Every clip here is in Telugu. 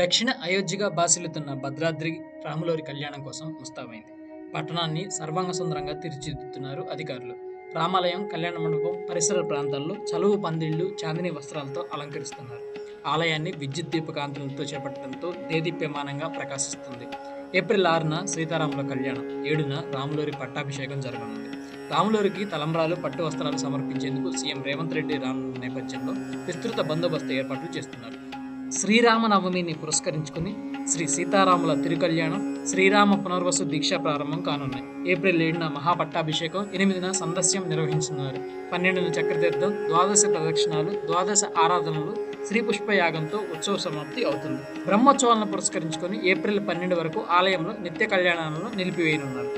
దక్షిణ అయోధ్యగా బాసిల్లుతున్న భద్రాద్రి రాములోరి కళ్యాణం కోసం ముస్తాబైంది. పట్టణాన్ని సర్వాంగ సుందరంగా తీర్చిదిద్దుతున్నారు అధికారులు. రామాలయం కళ్యాణ మండపం పరిసర ప్రాంతాల్లో చలువు పందిళ్ళు చాందిని వస్త్రాలతో అలంకరిస్తున్నారు. ఆలయాన్ని విద్యుత్ దీపకాంతులతో చేపట్టడంతో దేదీప్యమానంగా ప్రకాశిస్తుంది. ఏప్రిల్ ఆరున సీతారాముల కళ్యాణం ఏడున రాములూరి పట్టాభిషేకం జరగనుంది. రాములూరికి తలంబ్రాలు పట్టు వస్త్రాలు సమర్పించేందుకు సీఎం రేవంత్ రెడ్డి రానున్న నేపథ్యంలో విస్తృత బందోబస్తు ఏర్పాట్లు చేస్తున్నారు. శ్రీరామనవమిని పురస్కరించుకుని శ్రీ సీతారాముల తిరుకల్యాణం శ్రీరామ పునర్వసు దీక్ష ప్రారంభం కానున్నాయి. ఏప్రిల్ ఏడున మహాపట్టాభిషేకం ఎనిమిదిన సందస్యం నిర్వహించున్నారు. పన్నెండున చక్రతీర్థం ద్వాదశ ప్రదక్షిణాలు ద్వాదశ ఆరాధనలు శ్రీ పుష్పయాగంతో ఉత్సవ సమాప్తి అవుతుంది. బ్రహ్మోత్సవాలను పురస్కరించుకొని ఏప్రిల్ పన్నెండు వరకు ఆలయంలో నిత్య కళ్యాణాలను నిలిపివేయనున్నారు.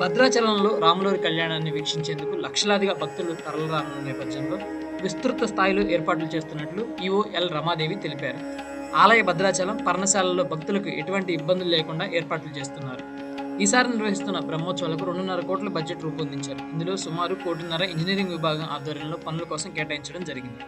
భద్రాచలంలో రాములూరి కళ్యాణాన్ని వీక్షించేందుకు లక్షలాదిగా భక్తులు తరలిరానున్న నేపథ్యంలో విస్తృత స్థాయిలో ఏర్పాట్లు చేస్తున్నట్లు ఈఓ ఎల్ రమాదేవి తెలిపారు. ఆలయ భద్రాచలం పర్ణశాలలో భక్తులకు ఎటువంటి ఇబ్బందులు లేకుండా ఏర్పాట్లు చేస్తున్నారు. ఈసారి నిర్వహిస్తున్న బ్రహ్మోత్సవాలకు రెండున్నర కోట్ల బడ్జెట్ రూపొందించారు. ఇందులో సుమారు కోటిన్నర ఇంజనీరింగ్ విభాగం ఆధ్వర్యంలో పనుల కోసం కేటాయించడం జరిగింది.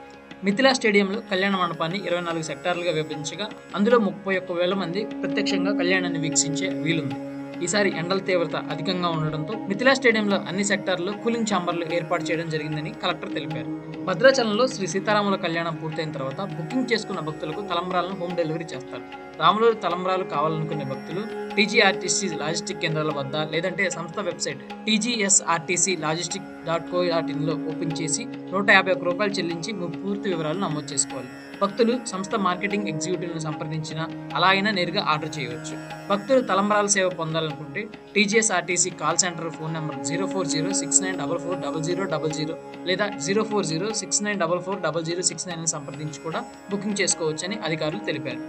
మిథిలా స్టేడియంలో కళ్యాణ మండపాన్ని ఇరవై నాలుగు సెక్టార్లుగా విభజించగా అందులో ముప్పై ఒక్క వేల మంది ప్రత్యక్షంగా కళ్యాణాన్ని వీక్షించే వీలుంది. ఈసారి ఎండల తీవ్రత అధికంగా ఉండడంతో మిథిలా స్టేడియంలో అన్ని సెక్టార్లో కూలింగ్ ఛాంబర్లు ఏర్పాటు చేయడం జరిగిందని కలెక్టర్ తెలిపారు. భద్రాచలంలో శ్రీ సీతారాముల కళ్యాణం పూర్తయిన తర్వాత బుకింగ్ చేసుకున్న భక్తులకు తలంబ్రాలను హోమ్ డెలివరీ చేస్తారు. రాములూరి తలంబ్రాలు కావాలనుకునే భక్తులు టీజీఆర్టీసీ లాజిస్టిక్ కేంద్రాల వద్ద లేదంటే సంస్థ website TGSRTC logistic dot co dot ఇన్లో open చేసి నూట యాభై ఒక్క రూపాయలు చెల్లించి పూర్తి వివరాలు నమోదు చేసుకోవాలి. భక్తులు సంస్థ మార్కెటింగ్ ఎగ్జిక్యూటివ్ను సంప్రదించినా అలా అయినా నేరుగా ఆర్డర్ చేయవచ్చు. భక్తులు తలంబరాల సేవ పొందాలనుకుంటే TGSRTC call center phone number zero four zero six nine double four double zero double zero లేదా zero four zero six nine double four double zero six nine సంప్రదించి కూడా బుకింగ్ చేసుకోవచ్చని అధికారులు తెలిపారు.